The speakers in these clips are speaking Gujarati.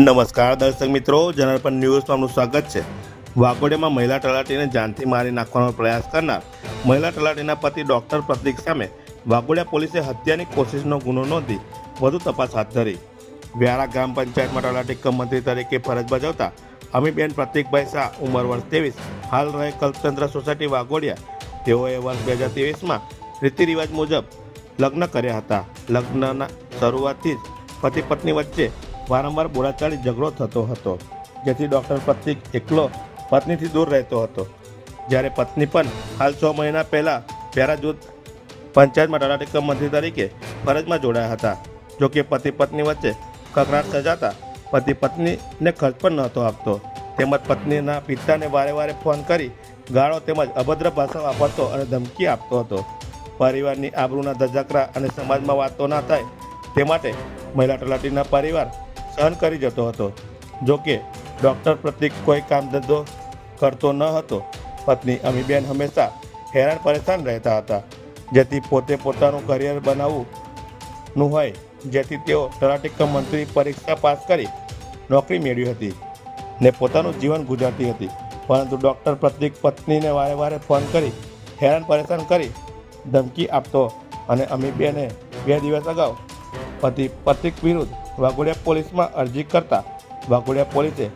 નમસ્કાર દર્શક મિત્રો જનરપન ન્યૂઝમાં આપનું સ્વાગત છે. વાઘોડિયામાં મહિલા તલાટીને જાનથી મારી નાખવાનો પ્રયાસ કરનાર મહિલા તલાટીના પતિ ડૉક્ટર પ્રતિક સામે વાઘોડિયા પોલીસે હત્યાની કોશિશનો ગુનો નોંધી વધુ તપાસ હાથ ધરી. વ્યારા ગ્રામ પંચાયતમાં તલાટી કમ તરીકે ફરજ બજાવતા અમીબેન પ્રતિકભાઈ શાહ ઉંમર વર્ષ ત્રેવીસ, હાલ રહે કલ્પતંત્ર સોસાયટી વાઘોડિયા. તેઓએ વર્ષ બે હજાર ત્રેવીસમાં રીતિ રિવાજ મુજબ લગ્ન કર્યા હતા. લગ્નના શરૂઆતથી જ પતિ પત્ની વચ્ચે વારંવાર બોલાચાળી ઝઘડો થતો હતો, જેથી ડૉક્ટર પ્રતિક એકલો પત્નીથી દૂર રહેતો હતો. જ્યારે પત્ની પણ હાલ છ મહિના પહેલાં પ્યારા જૂથ પંચાયતમાં તલાટી મંત્રી તરીકે ફરજમાં જોડાયા હતા. જોકે પતિ પત્ની વચ્ચે કકરાટ સર્જાતા પતિ પત્નીને ખર્ચ પણ નહોતો આપતો. તેમજ પત્નીના પિતાને વારે વારે ફોન કરી ગાળો તેમજ અભદ્ર ભાષા વાપરતો અને ધમકી આપતો હતો. પરિવારની આબરૂના ધજાકરા અને સમાજમાં વાતો ના થાય તે માટે મહિલા તલાટીના પરિવાર સહન કરી જતો હતો. જો કે, ડૉક્ટર પ્રતિક કોઈ કામ ધંધો કરતો ન હતો. પત્ની અમીબેન હંમેશા હેરાન પરેશાન રહેતા હતા. જેથી પોતે પોતાનું કરિયર બનાવવું હોય, જેથી તેઓ તલાટી મંત્રી પરીક્ષા પાસ કરી નોકરી મેળવી હતી ને પોતાનું જીવન ગુજારતી હતી. પરંતુ ડૉક્ટર પ્રતિક પત્નીને વારે વારે ફોન કરી હેરાન પરેશાન કરી ધમકી આપતો અને અમીબેને બે દિવસ અગાઉ પતિ પ્રતિક વિરુદ્ધ વાઘોડિયા પોલીસમાં અરજી કરતા વાઘોડિયા પોલીસે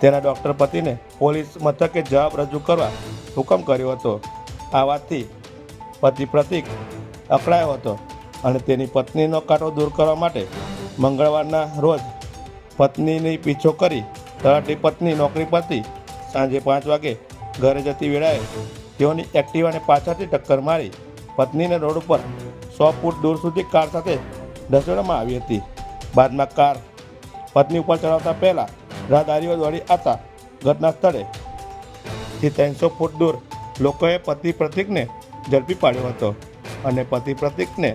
તેના ડૉક્ટર પતિને પોલીસ મથકે જવાબ રજૂ કરવા હુકમ કર્યો હતો. આ વાતથી પતિ પ્રતિક અકળાયો હતો અને તેની પત્નીનો કાંટો દૂર કરવા માટે મંગળવારના રોજ પત્નીની પીછો કરી તલાટી પત્ની નોકરી પરથી સાંજે પાંચ વાગે ઘરે જતી વેળાએ તેઓની એક્ટિવાને પાછળથી ટક્કર મારી પત્નીને રોડ ઉપર સો ફૂટ દૂર સુધી કાર સાથે ધસેડવામાં આવી હતી. બાદમાં કાર પત્ની ઉપર ચડાવતા પહેલાં રાહદારીઓ દોડી આવતા ઘટના સ્થળે થી ત્રણસો ફૂટ દૂર લોકોએ પતિ પ્રતિકને ઝડપી પાડ્યો હતો અને પતિ પ્રતિકને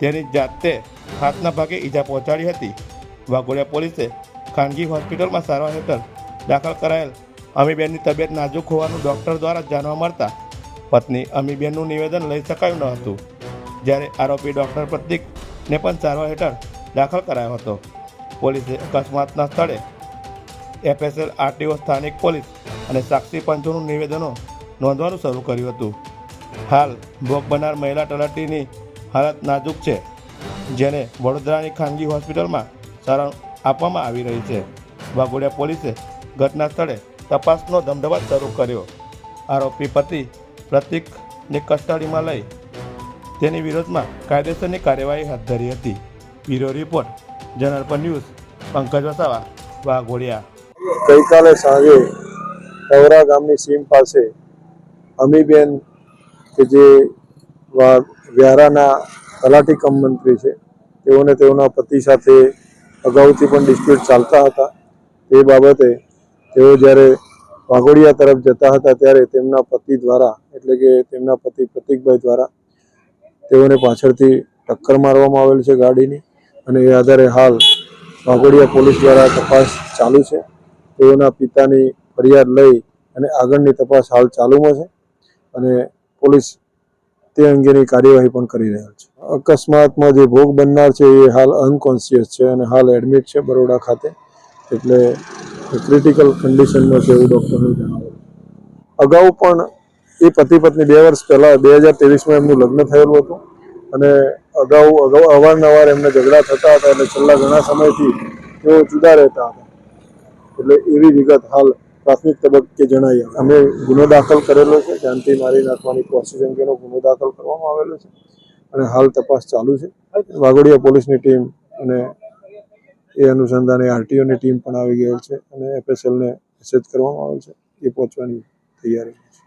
તેની જાતે હાથના ભાગે ઈજા પહોંચાડી હતી. વાઘોડિયા પોલીસે ખાનગી હોસ્પિટલમાં સારવાર હેઠળ દાખલ કરાયેલ અમીબેનની તબિયત નાજુક હોવાનું ડૉક્ટર દ્વારા જાણવા મળતા પત્ની અમીબેનનું નિવેદન લઈ શકાયું ન હતું. જ્યારે આરોપી ડૉક્ટર પ્રતિકને પણ સારવાર હેઠળ દાખલ કરાયો હતો. પોલીસે અકસ્માતના સ્થળે એફએસએલ આરટીઓ, સ્થાનિક પોલીસ અને સાક્ષી પંચોનું નિવેદનો નોંધવાનું શરૂ કર્યું હતું. હાલ ભોગ બનનાર મહિલા તલાટીની હાલત નાજુક છે, જેને વડોદરાની ખાનગી હોસ્પિટલમાં સારવાર આપવામાં આવી રહી છે. વાઘોડિયા પોલીસે ઘટના સ્થળે તપાસનો ધમધમાટ શરૂ કર્યો. આરોપી પતિ પ્રતિકને કસ્ટડીમાં લઈ તેની વિરોધમાં કાયદેસરની કાર્યવાહી હાથ ધરી હતી. Bureau report Janarpan news Pankaj Vasava Waghodia ગઈકાલે સાંજે તવરા ગામની સીમ પાસે અમીબેન કે જે વ્યારાના તલાટી કમ મંત્રી છે, તેઓને તેઓના પતિ સાથે અગાઉથી પણ ડિસ્પ્યુટ ચાલતા હતા. તે બાબતે તેઓ જ્યારે વાઘોડિયા તરફ જતા હતા ત્યારે તેમના પતિ દ્વારા, એટલે કે તેમના પતિ પ્રતિકભાઈ દ્વારા તેઓને પાછળથી ટક્કર મારવામાં આવેલ છે ગાડીની. અને એ આધારે હાલ વાઘોડિયા પોલીસ દ્વારા તપાસ ચાલુ છે. તેઓના પિતાની ફરિયાદ લઈ અને આગળની તપાસ હાલ ચાલુમાં છે અને પોલીસ તે અંગેની કાર્યવાહી પણ કરી રહ્યા છે. અકસ્માતમાં જે ભોગ બનનાર છે એ હાલ અનકોન્શિયસ છે અને હાલ એડમિટ છે બરોડા ખાતે. એટલે ક્રિટિકલ કન્ડિશનમાં છે એવું ડૉક્ટરનું જણાવ્યું અગાઉ પણ એ પતિ પત્ની બે વર્ષ પહેલાં બે હજાર ત્રેવીસમાં એમનું લગ્ન થયેલું હતું અને અગાઉ અગાઉ અવારનવાર એમને ઝઘડા થતા હતા એટલે છેલ્લા ઘણા સમયથી તેઓ જુદા રહેતા હતા. એટલે એવી વિગત હાલ પ્રાથમિક તબક્કે જણાઈ અમે ગુનો દાખલ કરેલો છે. જાનથી મારી નાખવાની કોશિશ અંગેનો ગુનો દાખલ કરવામાં આવેલો છે. અને હાલ તપાસ ચાલુ છે. વાઘોડિયા પોલીસની ટીમ અને એ અનુસંધાને આરટીઓની ટીમ પણ આવી ગયેલ છે અને એફએસએલને મેસેજ કરવામાં આવેલ છે. એ પહોંચવાની તૈયારી છે.